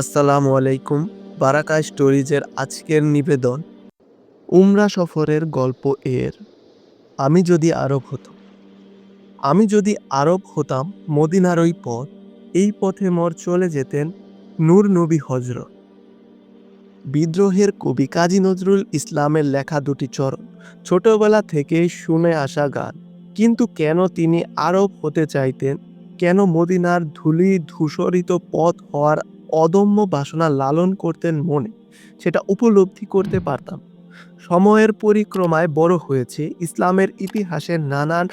আসসালামু আলাইকুম বারাকা স্টোরিজের আজকের নিবেদন, উমরা সফরের গল্প এর। আমি যদি আরব হতাম, আমি যদি আরব হতাম মদিনার ওই পথ, এই পথে মোর চলে যেতেন নূর নবী হজরত বিদ্রোহের কবি কাজী নজরুল ইসলামের লেখা দুটি চরণ, ছোটবেলা থেকেই শুনে আসা গান। কিন্তু কেন তিনি আরব হতে চাইতেন? কেন মদিনার ধুলি ধূসরিত পথ হওয়ার অদম্য বাসনা লালন করতেন মনে, সেটা উপলব্ধি করতে পারতাম। সময়ের পরিক্রমায় বড় হয়েছে, ইসলামের ইতিহাসের নানান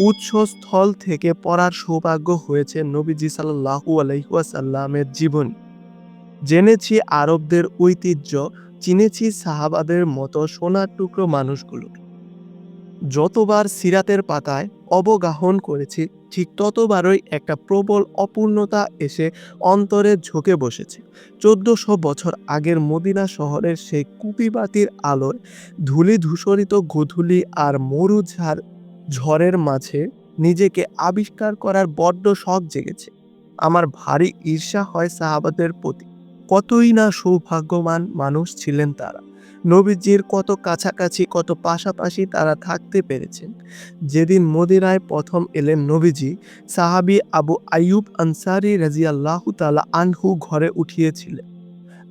উৎসস্থল থেকে পড়ার সৌভাগ্য হয়েছে নবীজি সাল্লাহু আলহিহাসাল্লামের জীবনী। জেনেছি আরবদের ঐতিহ্য, চিনেছি সাহাবাদের মতো সোনার টুকরো মানুষগুলো যতবার সিরাতের পাতায় অবগাহন করেছি, ঠিক ততবারই একটা প্রবল অপূর্ণতা এসে অন্তরে ঝুঁকে বসেছে। চোদ্দশো বছর আগের মদিনা শহরের সেই কুপিবাতির আলোয় ধূলি ধূসরিত গোধূলি আর মরু ঝাড় ঝড়ের মাঝে নিজেকে আবিষ্কার করার বড্ড শখ জেগেছে। আমার ভারী ঈর্ষা হয় সাহাবাদের প্রতি। কতই না সৌভাগ্যবান মানুষ ছিলেন তারা। নবীজির কত কাছাকাছি, কত পাশাপাশি তারা থাকতে পেরেছেন। যেদিন মদিনায় প্রথম এলেন নবীজি, সাহাবি আবু আইয়ুব আনসারি রাজিয়াল্লাহ তালা আনহু ঘরে উঠিয়েছিলেন।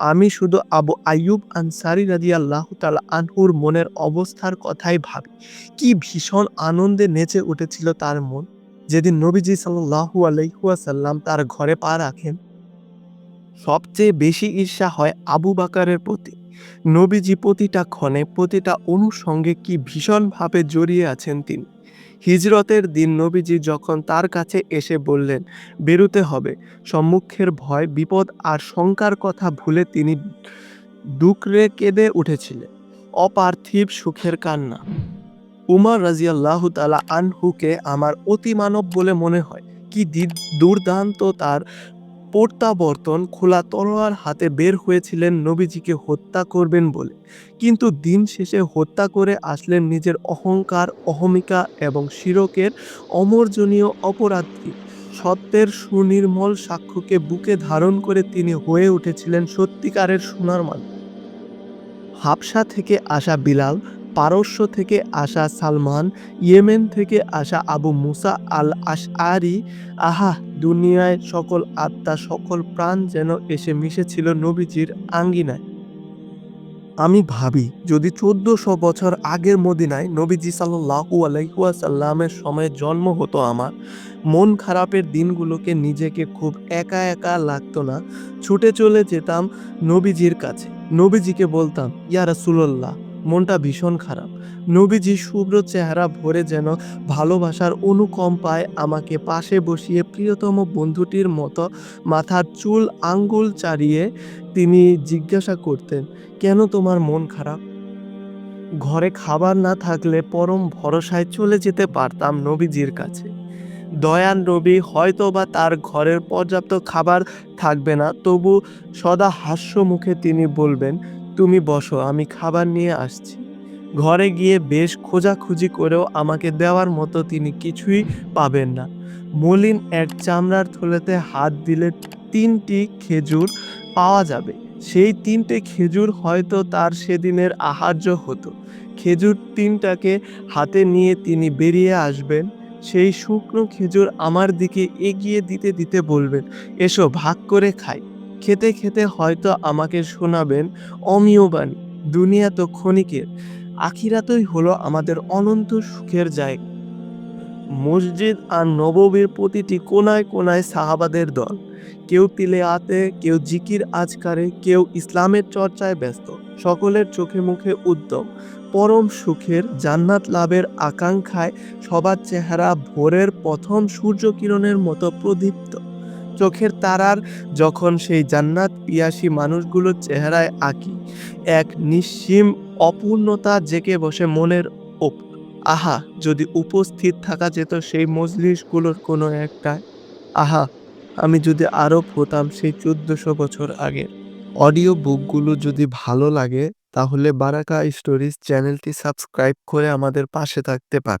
আমি শুধু আবু আইয়ুব আনসারি রাজিয়াল্লাহ তালা আনহুর মনের অবস্থার কথাই ভাবি। কি ভীষণ আনন্দে নেচে উঠেছিল তার মন। যেদিন নবীজি সাল্লাহু আলহিহাসাল্লাম তার ঘরে পা রাখেন, সবচেয়ে বেশি ঈর্ষা হয় আবু বাকারের প্রতি। নবীজি প্রতিটা ক্ষণে প্রতিটা অনুষঙ্গে কি ভীষণভাবে জড়িয়ে আছেন তিনি। হিজরতের দিন নবীজি যখন তার কাছে এসে বললেন, বেরুতে হবে। সম্মুখের ভয়, বিপদ আর শঙ্কার কথা ভুলে তিনি ডুকরে কেঁদে উঠেছিলেন। অপার্থিব সুখের কান্না। উমার রাজিয়াল্লাহ তালা আনহুকে আমার অতিমানব বলে মনে হয়। কি দুর্দান্ত তার প্রত্যাবর্তন খোলা তলোয়ার হাতে বের হয়েছিলেন নবীজিকে হত্যা করবেন বলে। কিন্তু দিন শেষে হত্যা করে আসলেন নিজের অহংকার, অহমিকা এবং শিরকের অমর্জনীয় অপরাধী সত্যের সুনির্মল সাক্ষ্যকে বুকে ধারণ করে তিনি হয়ে উঠেছিলেন সত্যিকারের সোনার হাবসা থেকে আসা বিলাল, পারস্য থেকে আসা সালমান, ইয়েমেন থেকে আসা আবু মুসা আল আশ আরি আহা দুনিয়ায় সকল আত্মা, সকল প্রাণ যেন এসে মিশেছিল নবীজির আঙ্গিনায়। আমি ভাবি, যদি চোদ্দশো বছর আগের মদিনায় নবীজি সাল্লাহু আলাইহুয়াসাল্লামের সময় জন্ম হতো আমার, মন খারাপের দিনগুলোকে নিজেকে খুব একা একা লাগতো না। ছুটে চলে যেতাম নবীজির কাছে। নবীজিকে বলতাম, ইয়া রাসূলুল্লাহ, মনটা ভীষণ খারাপ। নবীজি শুভ্র চেহারা ভরে যেন ভালোবাসার অনুকম্পায় আমাকে পাশে বসিয়ে প্রিয়তম বন্ধুটির মতো মাথার চুল আঙ্গুল চাড়িয়ে তিনি জিজ্ঞাসা করতেন, কেন তোমার মন খারাপ? ঘরে খাবার না থাকলে পরম ভরসায় চলে যেতে পারতাম নবীজির কাছে। দয়ান নবী হয়তো বা তার ঘরের পর্যাপ্ত খাবার থাকবে না, তবু সদা হাস্য মুখে তিনি বলবেন, তুমি বসো, আমি খাবার নিয়ে আসছি। ঘরে গিয়ে বেশ খোঁজাখুঁজি করেও আমাকে দেওয়ার মতো তিনি কিছুই পাবেন না। মলিন এক চামড়ার থলেতে হাত দিলে তিনটি খেজুর পাওয়া যাবে। সেই তিনটে খেজুর হয়তো তার সেদিনের আহার্য হতো। খেজুর তিনটাকে হাতে নিয়ে তিনি বেরিয়ে আসবেন। সেই শুকনো খেজুর আমার দিকে এগিয়ে দিতে দিতে বলবেন, এসো, ভাগ করে খাই। খেতে খেতে হয়তো আমাকে শোনাবেন অমীয় বাণী দুনিয়া তো ক্ষণিকের। আখিরাতই হলো আমাদের অনন্ত সুখের জায়গা। মসজিদ আর নববীর প্রতিটি কোনায় কোনায় সাহাবাদের দল। কেউ তিলে আতে কেউ জিকির আজকারে, কেউ ইসলামের চর্চায় ব্যস্ত। সকলের চোখে মুখে উদ্যম পরম সুখের জান্নাত লাভের আকাঙ্ক্ষায় সবার চেহারা ভোরের প্রথম সূর্যকিরণের মতো প্রদীপ্ত। চোখের তারার যখন সেই জান্নাত পিয়াসী মানুষগুলোর চেহারায় আঁকি, এক নিঃসীম অপূর্ণতা জেকে বসে মনের ওপর আহা, যদি উপস্থিত থাকা যেত সেই মজলিসগুলোর কোনো একটায়। আহা, আমি যদি আরব হতাম সেই চোদ্দশো বছর আগে অডিও বুকগুলো যদি ভালো লাগে, তাহলে বারাকা স্টোরিজ চ্যানেলটি সাবস্ক্রাইব করে আমাদের পাশে থাকতে পার